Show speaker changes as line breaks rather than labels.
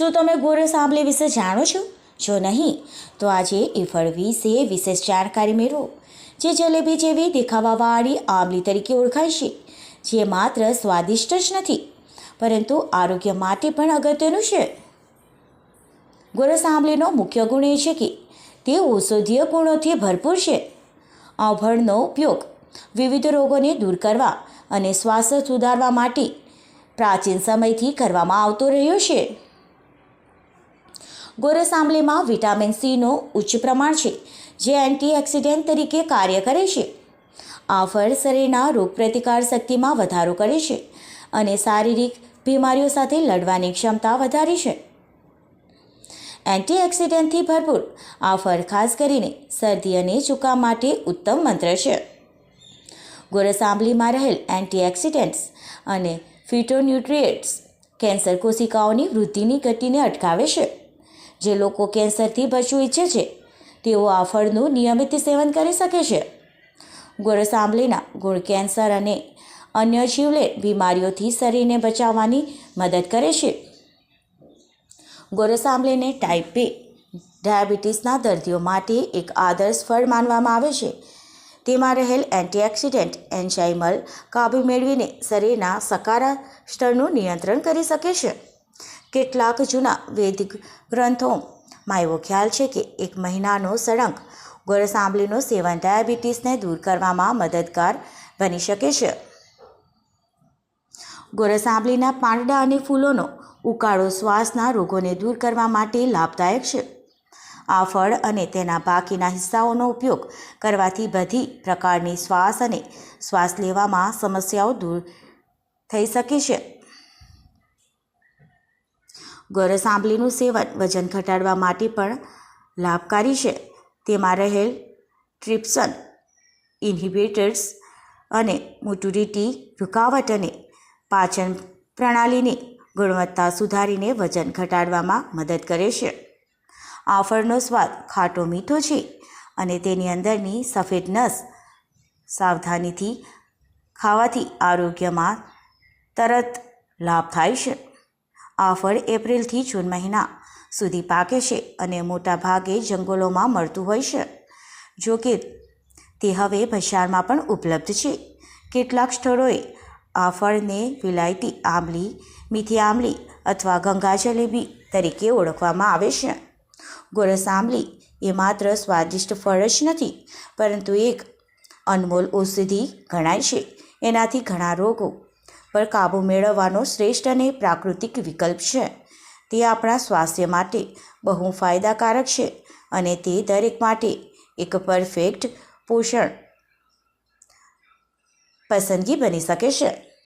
શું તમે ગોરસ આંબલી વિશે જાણો છો? જો નહીં, તો આજે એ ફળ વિશે વિશેષ જાણકારી મેળવો, જે જલેબી જેવી દેખાવાવાળી આંબલી તરીકે ઓળખાય છે, જે માત્ર સ્વાદિષ્ટ જ નથી, પરંતુ આરોગ્ય માટે પણ અગત્યનું છે. ગોરસ આંબલીનો મુખ્ય ગુણ એ છે કે, તે ઔષધીય ગુણોથી ભરપૂર છે. આ ઉપયોગ વિવિધ રોગોને દૂર કરવા અને શ્વાસ સુધારવા માટે પ્રાચીન સમયથી કરવામાં આવતો રહ્યો છે. ગોરસ આંબલીમાં વિટામિન સીનું ઉચ્ચ પ્રમાણ છે, જે એન્ટીઓક્સિડન્ટ તરીકે કાર્ય કરે છે. આ ફળ શરીરના રોગપ્રતિકાર શક્તિમાં વધારો કરે છે અને શારીરિક બીમારીઓ સાથે લડવાની ક્ષમતા વધારે છે. એન્ટીઓક્સિડન્ટથી ભરપૂર આ ફળ ખાસ કરીને શરદી અને ચુકામ માટે ઉત્તમ મંત્ર છે. ગોરસ આંબલીમાં રહેલ એન્ટીઓક્સિડન્ટ્સ અને ફિટોન્યુટ્રિએન્ટ્સ કેન્સર કોશિકાઓની વૃદ્ધિની ગતિને અટકાવે છે. જે લોકો કેન્સરથી બચવું ઈચ્છે છે, તેઓ આ ફળનું નિયમિત સેવન કરી શકે છે. ગોરસ આંબલીના ગુણ કેન્સર અને અન્ય જીવલેણ બીમારીઓથી શરીરને બચાવવાની મદદ કરે છે. ગોરસ આંબલીને ટાઈપ બે ડાયાબિટીસના દર્દીઓ માટે એક આદર્શ ફળ માનવામાં આવે છે. તેમાં રહેલ એન્ટીઓક્સિડન્ટ એન્ઝાઇમલ કાબુ મેળવીને શરીરના સકારા સ્તરનું નિયંત્રણ કરી શકે છે. કેટલાક જૂના વૈદિક ગ્રંથોમાં એવો ખ્યાલ છે કે એક મહિનાનો સળંગ ગોરસ આંબલીનું સેવન ડાયાબિટીસને દૂર કરવામાં મદદગાર બની શકે છે. ગોરસ આંબલીના પાંદડા અને ફૂલોનો ઉકાળો શ્વાસના રોગોને દૂર કરવા માટે લાભદાયક છે. આ ફળ અને તેના બાકીના હિસ્સાઓનો ઉપયોગ કરવાથી બધી પ્રકારની શ્વાસ અને શ્વાસ લેવામાં સમસ્યાઓ દૂર થઈ શકે છે. ગોરસ આંબલીનું સેવન વજન ઘટાડવા માટે પણ લાભકારી છે. તેમાં રહેલ ટ્રિપ્સન, ઇન્હિબિટર્સ અને મોટુરિટી રૂકાવટ અને પાચન પ્રણાલીની ગુણવત્તા સુધારીને વજન ઘટાડવામાં મદદ કરે છે. આ ફળનો સ્વાદ ખાટો મીઠો છે અને તેની અંદરની સફેદ નસ સાવધાનીથી ખાવાથી આરોગ્યમાં તરત લાભ થાય છે. આ ફળ એપ્રિલથી જૂન મહિના સુધી પાકે છે અને મોટા ભાગે જંગલોમાં મળતું હોય છે. જો કે, તે હવે બજારમાં પણ ઉપલબ્ધ છે. કેટલાક સ્થળોએ આ ફળને વિલાયતી આંબલી, મીઠી આંબલી અથવા ગંગા જલેબી તરીકે ઓળખવામાં આવે છે. ગોરસ આંબલી એ માત્ર સ્વાદિષ્ટ ફળ જ નથી, પરંતુ એક અનમોલ ઔષધિ ગણાય છે. એનાથી ઘણા રોગો પર કાબૂ મેળવવાનો શ્રેષ્ઠ અને પ્રાકૃતિક વિકલ્પ છે. તે આપણા સ્વાસ્થ્ય માટે બહુ ફાયદાકારક છે અને તે દરેક માટે એક પરફેક્ટ પોષણ પસંદગી બની શકે છે.